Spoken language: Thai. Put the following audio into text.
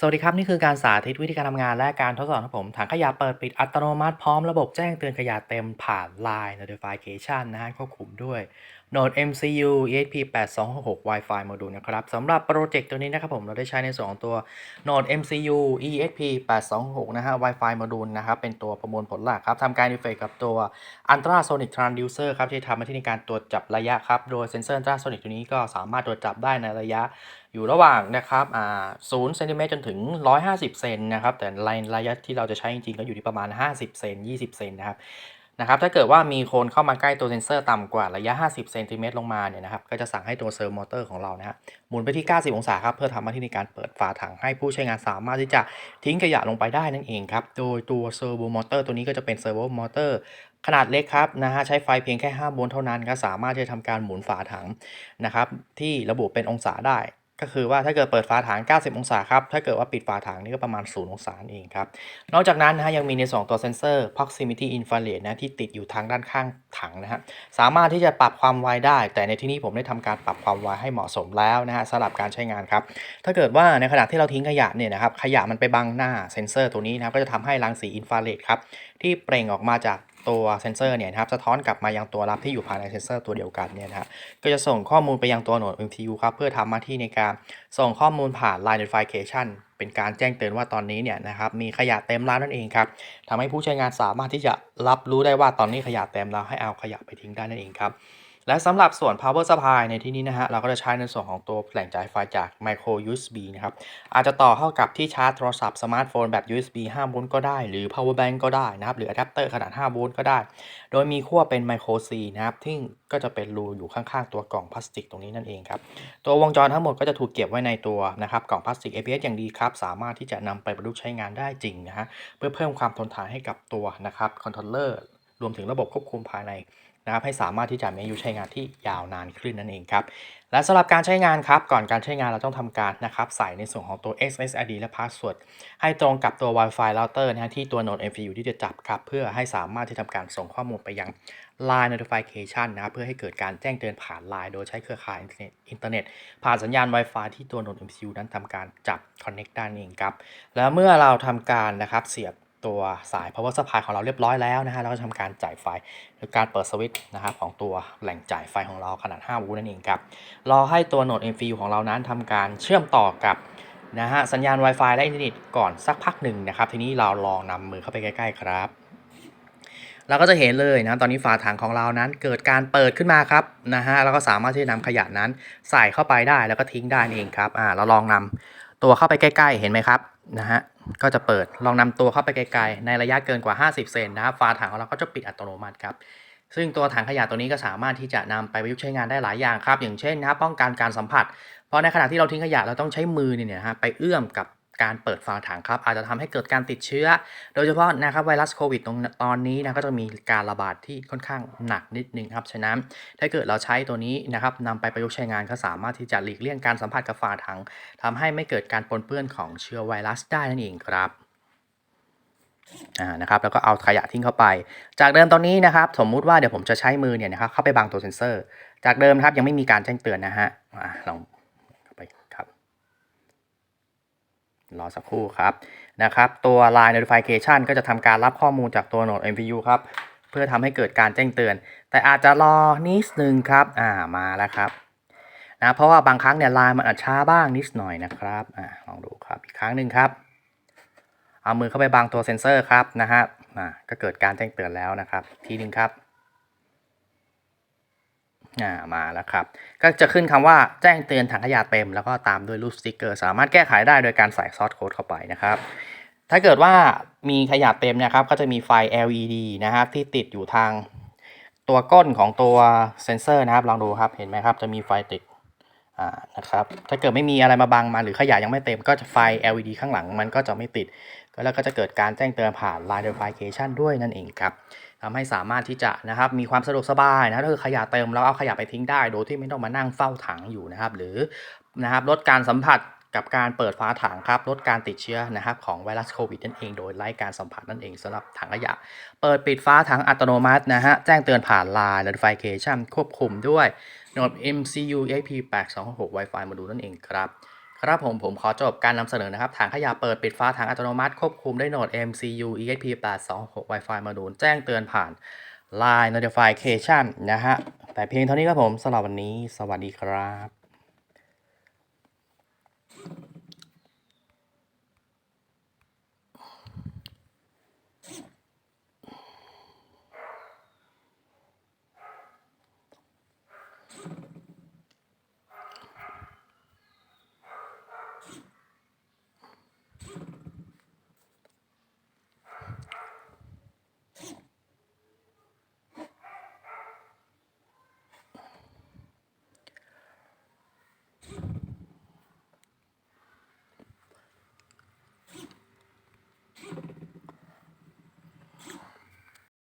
สวัสดีครับ นี่คือการสาธิตวิธีการทำงานและการทดสอบของผมถังขยะเปิดปิดอัตโนมัติพร้อมระบบแจ้งเตือนขยะเต็มผ่าน Line Notification นะฮะควบคุมด้วย Node MCU ESP8266 Wi-Fi Module นะครับสำหรับโปรเจกต์ตัวนี้นะครับผมเราได้ใช้ในส่วนของตัว Node MCU ESP8266 นะฮะ Wi-Fi Module นะครับเป็นตัวประมวลผลหลักครับทำการอินเฟกกับตัว Ultrasonic Transducer ครับที่ทำหน้าที่ในการตรวจจับระยะครับ โดยเซนเซอร์ Ultrasonic ตัวนี้ก็สามารถตรวจจับได้ในระยะอยู่ระหว่างนะครับอ่า0เซนติเมตรจนถึง 150 เซนนะครับแต่ระยะที่เราจะใช้จริงๆก็อยู่ที่ประมาณ 50 เซน 20 เซนนะครับ นะครับถ้าเกิดว่ามีคนเข้ามาใกล้ตัวเซนเซอร์ต่ำกว่าระยะ 50เซนติเมตรลงมาเนี่ยนะครับก็จะสั่งให้ตัวเซอร์โมเตอร์ของเรานะฮะหมุนไปที่ 90 องศาครับเพื่อทำหน้าที่ในการเปิดฝาถังให้ผู้ใช้งานสามารถที่จะทิ้งขยะลงไปได้นั่นเองครับโดยตัวเซอร์โวมอเตอร์ตัวนี้ก็จะเป็นเซอร์โวมอเตอร์ขนาดเล็กครับนะฮะใช้ไฟเพียงแค่5โวลต์เท่านั้นก็สามารถที่จะทำการหมุนฝาถังนะครับที่ระบุเป็นองศาได้ ก็คือว่าถ้าเกิดเปิดฝาถัง 90 องศาครับ ถ้าเกิดว่าปิดฝาถังนี่ก็ประมาณ 0 องศาเองครับ นอกจากนั้นนะฮะยังมีในสองตัวเซนเซอร์ proximity infrared นะที่ติดอยู่ทางด้านข้างถังนะฮะ สามารถที่จะปรับความไวได้ แต่ในที่นี้ผมได้ทำการปรับความไวให้เหมาะสมแล้วนะฮะสำหรับการใช้งานครับ ถ้าเกิดว่าในขณะที่เราทิ้งขยะเนี่ยนะครับ ขยะมันไปบังหน้าเซนเซอร์ตัวนี้นะครับ ก็จะทำให้รังสีอินฟราเรดครับที่เปล่งออกมาจาก ตัวเซนเซอร์เนี่ยนะครับสะท้อนกลับมายังตัวรับที่อยู่ภายในเซนเซอร์ตัวเดียวกันเนี่ยนะครับก็จะส่งข้อมูลไปยังตัวโหนด MCU ครับเพื่อทำหน้าที่ในการส่งข้อมูลผ่าน Line Notification เป็นการแจ้งเตือนว่าตอนนี้เนี่ยนะครับมีขยะเต็มร้านนั่นเองครับทำให้ผู้ใช้งานสามารถที่จะรับรู้ได้ว่าตอนนี้ขยะเต็มแล้วให้เอาขยะไปทิ้งได้นั่นเองครับ และสำหรับส่วน power supply ในที่นี้นะฮะเราก็จะใช้ในส่วนของตัวแหล่งจ่ายไฟจาก micro USB นะครับ อาจจะต่อเข้ากับที่ชาร์จโทรศัพท์สมาร์ทโฟนแบบ USB 5โวลต์ก็ได้ หรือ power bank ก็ได้นะครับ หรืออะแดปเตอร์ขนาด 5 โวลต์ก็ได้ โดยมีขั้วเป็น micro C นะครับที่ก็จะเป็นรูอยู่ข้างๆ ตัวกล่องพลาสติกตรงนี้นั่นเองครับ ตัววงจรทั้งหมดก็จะถูกเก็บไว้ในตัวนะครับกล่องพลาสติก ABS อย่างดีครับ สามารถที่จะนำไปประยุกต์ใช้งานได้จริงนะฮะเพื่อเพิ่มความทนทานให้กับตัวนะครับคอนโทรลเลอร์รวมถึงระบบควบคุมภายใน นะครับให้สามารถที่จะมีอายุใช้งานที่ยาวนานขึ้นนั่นเองครับ และสำหรับการใช้งานครับ ก่อนการใช้งานเราต้องทำการนะครับใส่ในส่วนของตัว SSID และ Password ให้ตรงกับตัว Wi-Fi router นะฮะที่ตัว Node MCU ที่จะจับครับ เพื่อให้สามารถที่ทำการส่งข้อมูลไปยัง Line Notification นะครับเพื่อให้เกิดการแจ้งเตือนผ่าน Line โดยใช้เครือข่ายอินเทอร์เน็ต ผ่านสัญญาณ Wi-Fi ที่ตัว Node MCU นั้นทำการจับ Connect ได้นั่นเองครับ แล้วเมื่อเราทำการนะครับเสียบ ตัวสาย power supply ของเราเรียบร้อยแล้วนะฮะเราก็ทำการจ่ายไฟโดยการเปิดสวิตช์นะครับของตัวแหล่งจ่ายไฟของเราขนาด 5 โวลต์นั่นเองครับรอให้ตัวโหนด MCU ของเรานั้นทำการเชื่อมต่อกับนะฮะสัญญาณ Wi-Fi และอินเทอร์เน็ตก่อนสักพักหนึ่งนะครับ ทีนี้เราลองนำมือเข้าไปใกล้ๆครับเราก็จะเห็นเลยนะตอนนี้ฝาถังของเรานั้นเกิดการเปิดขึ้นมาครับนะฮะแล้วก็สามารถที่จะนำขยะนั้นใส่เข้าไปได้แล้วก็ทิ้งได้นั่เองครับอ่าเราลองนำตัวเข้าไปใกล้ ๆ เห็นไหมครับนะฮะ ก็จะเปิดลองนำตัวเข้าไปไกลๆ ในระยะเกินกว่า 50 เซนนะครับฝาถังของเราก็จะปิดอัตโนมัติครับซึ่งตัวถังขยะตัวนี้ก็สามารถที่จะนำไปประยุกต์ใช้งานได้หลายอย่างครับ อย่างเช่นนะครับป้องกันการสัมผัส เพราะในขณะที่เราทิ้งขยะเราต้องใช้มือเนี่ยนะฮะไปเอื้อมกับ การเปิดฝาถังครับอาจจะทำให้เกิดการติดเชื้อ โดยเฉพาะนะครับไวรัสโควิดตรงตอนนี้นะก็จะมีการระบาดที่ค่อนข้างหนักนิดนึงครับฉะนั้นถ้าเกิดเราใช้ตัวนี้นะครับนำไปประยุกต์ใช้งานก็สามารถที่จะหลีกเลี่ยงการสัมผัสกับฝาถังทำให้ไม่เกิดการปนเปื้อนของเชื้อไวรัสได้นั่นเองครับอ่านะครับแล้วก็เอาขยะทิ้งเข้าไป จากเดิมตอนนี้นะครับ สมมุติว่าเดี๋ยวผมจะใช้มือเนี่ยนะครับเข้าไปบังตัวเซ็นเซอร์ จากเดิมครับยังไม่มีการแจ้งเตือนนะฮะลองเข้าไปครับ รอสักครู่ครับนะครับตัว Line Notification ก็จะทำการรับข้อมูลจากตัว Node MCU ครับ เพื่อทำให้เกิดการแจ้งเตือน แต่อาจจะรอนิดนึงครับอ่ามาแล้วครับนะเพราะว่าบางครั้งเนี่ย Line มันอาจช้าบ้างนิดหน่อยนะครับอ่าลองดูครับอีกครั้งหนึ่งครับ เอามือเข้าไปบังตัวเซ็นเซอร์ครับนะฮะอ่าก็เกิดการแจ้งเตือนแล้วนะครับทีหนึ่งครับ อ่ามาแล้วครับ ก็จะขึ้นคำว่าแจ้งเตือนถังขยะเต็ม แล้วก็ตามด้วยรูปสติกเกอร์ สามารถแก้ไขได้โดยการใส่ซอสโค้ดเข้าไปนะครับ ถ้าเกิดว่ามีขยะเต็มนะครับ ก็จะมีไฟ LED นะครับที่ติดอยู่ทางตัวก้นของตัวเซนเซอร์นะครับ ลองดูครับ เห็นไหมครับ จะมีไฟติดนะครับ ถ้าเกิดไม่มีอะไรมาบังมาหรือขยะยังไม่เต็มก็จะไฟ LED ข้างหลังมันก็จะไม่ติด แล้วก็จะเกิดการแจ้งเตือนผ่าน Line Notification ด้วยนั่นเองครับทำให้สามารถที่จะนะครับมีความสะดวกสบายนะถ้าคือขยะเต็มแล้วเอาขยะไปทิ้งได้ โดยที่ไม่ต้องมานั่งเฝ้าถังอยู่นะครับ หรือนะครับลดการสัมผัสกับการเปิดฝาถังครับลดการติดเชื้อนะครับของไวรัสโควิดนั่นเองโดยไล่การสัมผัสนั่นเองสำหรับถังขยะ เปิดปิดฝาถังอัตโนมัตินะฮะแจ้งเตือนผ่าน Line Notification ควบคุมด้วย Node MCU EXP8266 Wi-Fi มาดูนั่นเองครับ ครับผมผมขอจบการนำเสนอนะครับ ถังขยะเปิดปิดฟ้าถังอัตโนมัติ ควบคุมด้วยโหนด MCU ESP8266 Wi-Fi มาดูลแจ้งเตือนผ่าน Line Notification นะฮะ แต่เพียงเท่านี้ครับผมสำหรับวันนี้ สวัสดีครับ